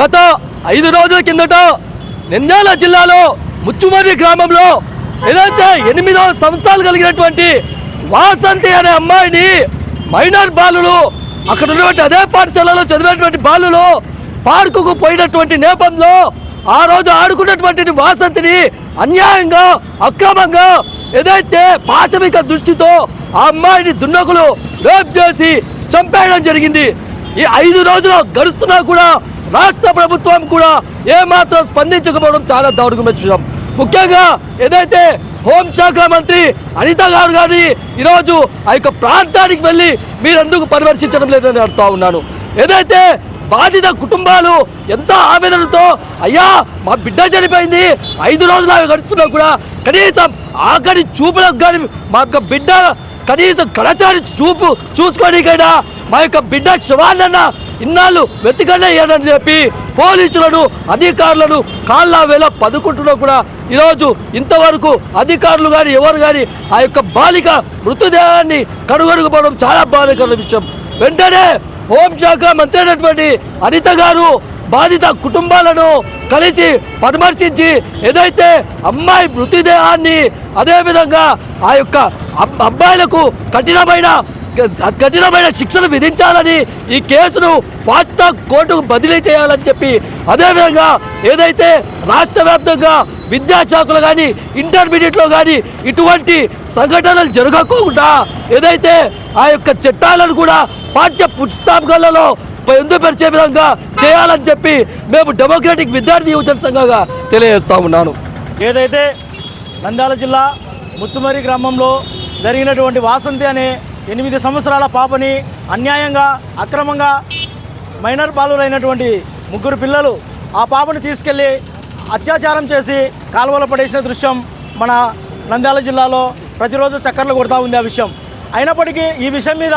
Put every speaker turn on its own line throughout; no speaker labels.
గత ఐదు రోజుల కిందట నింద్యాల జిల్లాలో ముచ్చుమర్రి గ్రామంలో ఏదైతే ఎనిమిదో సంవత్సరాలు కలిగినటువంటి వాసంతి అనే అమ్మాయిని మైనర్ బాలులు అక్కడ ఉన్నటువంటి అదే పాఠశాలలో చదివినటువంటి బాలులు పార్కుకు పోయినటువంటి నేపథ్యంలో ఆ రోజు ఆడుకున్నటువంటి వాసంతిని అన్యాయంగా అక్రమంగా ఏదైతే పాశవిక దృష్టితో ఆ అమ్మాయిని దున్నకులు రేప్ చేసి చంపేయడం జరిగింది. ఈ ఐదు రోజులు గడుస్తున్నా కూడా రాష్ట్ర ప్రభుత్వం కూడా ఏమాత్రం స్పందించకపోవడం చాలా దారుణమైన విషయం ముఖ్యంగా ఏదైతే హోంశాఖ మంత్రి అనిత గారు గారిని ఈరోజు ఆ యొక్క ప్రాంతానికి వెళ్ళి మీరెందుకు పరామర్శించడం లేదని అడుగుతా ఉన్నాను. ఏదైతే బాధిత కుటుంబాలు ఎంత ఆవేదనతో అయ్యా మా బిడ్డ చనిపోయింది ఐదు రోజులు అవి గడుస్తున్నా కూడా కనీసం ఆఖరి చూపులకు కానీ మా యొక్క బిడ్డ కనీసం కడచారి చూపు చూసుకోనికైనా మా యొక్క బిడ్డ శవాలన్న ఇన్నాళ్ళు వెతికండి చెప్పి పోలీసులను అధికారులను కాళ్ళ వేళ పదుకుంటున్నా కూడా ఈరోజు ఇంతవరకు అధికారులు కానీ ఎవరు కానీ ఆ యొక్క బాలిక మృతదేహాన్ని కనుగొనకపోవడం చాలా బాధాకరమైన విషయం. వెంటనే హోంశాఖ మంత్రి అయినటువంటి అనిత గారు బాధిత కుటుంబాలను కలిసి పరామర్శించి ఏదైతే అమ్మాయి మృతదేహాన్ని అదేవిధంగా ఆ యొక్క అబ్బాయిలకు కఠినమైన కఠినమైన శిక్షలు విధించాలని ఈ కేసును ఫాస్ట్ ట్రాక్ కోర్టుకు బదిలీ చేయాలని చెప్పి అదేవిధంగా ఏదైతే రాష్ట్ర వ్యాప్తంగా విద్యాశాఖలు కానీ ఇంటర్మీడియట్లో కానీ ఇటువంటి సంఘటనలు జరగకుండా ఏదైతే ఆ యొక్క చట్టాలను కూడా పాఠ్య పుస్తకాలలో పొందుపరిచే విధంగా చేయాలని చెప్పి మేము డెమోక్రటిక్ విద్యార్థి యువజన సంఘంగా తెలియజేస్తా ఉన్నాను.
ఏదైతే నంద్యాల జిల్లా ముచ్చుమరి గ్రామంలో జరిగినటువంటి వాసంతి అనే ఎనిమిది సంవత్సరాల పాపని అన్యాయంగా అక్రమంగా మైనర్ బాలురైనటువంటి ముగ్గురు పిల్లలు ఆ పాపను తీసుకెళ్ళి అత్యాచారం చేసి కాలువలో పడేసిన దృశ్యం మన నంద్యాల జిల్లాలో ప్రతిరోజు చక్కర్లు కొడతా ఉంది ఆ విషయం. అయినప్పటికీ ఈ విషయం మీద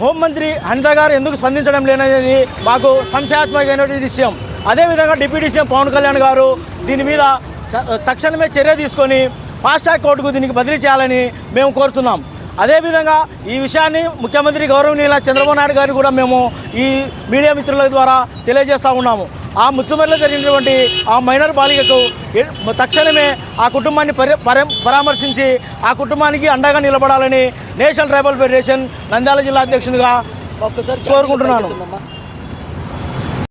హోంమంత్రి అనిత గారు ఎందుకు స్పందించడం లేననేది మాకు సంశయాత్మకమైనటువంటి విషయం. అదేవిధంగా డిప్యూటీ సీఎం పవన్ కళ్యాణ్ గారు దీని మీద తక్షణమే చర్య తీసుకొని ఫాస్ట్ ట్రాక్ కోర్టుకు దీనికి బదిలీ చేయాలని మేము కోరుతున్నాం. అదేవిధంగా ఈ విషయాన్ని ముఖ్యమంత్రి గౌరవనీయుల చంద్రబాబు నాయుడు గారు కూడా మేము ఈ మీడియా మిత్రుల ద్వారా తెలియజేస్తూ ఉన్నాము. ఆ ముచ్చుమరిలో జరిగినటువంటి ఆ మైనర్ బాలికకు తక్షణమే ఆ కుటుంబాన్ని పరి పర- పరామర్శించి ఆ కుటుంబానికి అండగా నిలబడాలని నేషనల్ ట్రైబల్ ఫెడరేషన్ నంద్యాల జిల్లా అధ్యక్షునిగా
ఒక్కసారి
కోరుకుంటున్నాను.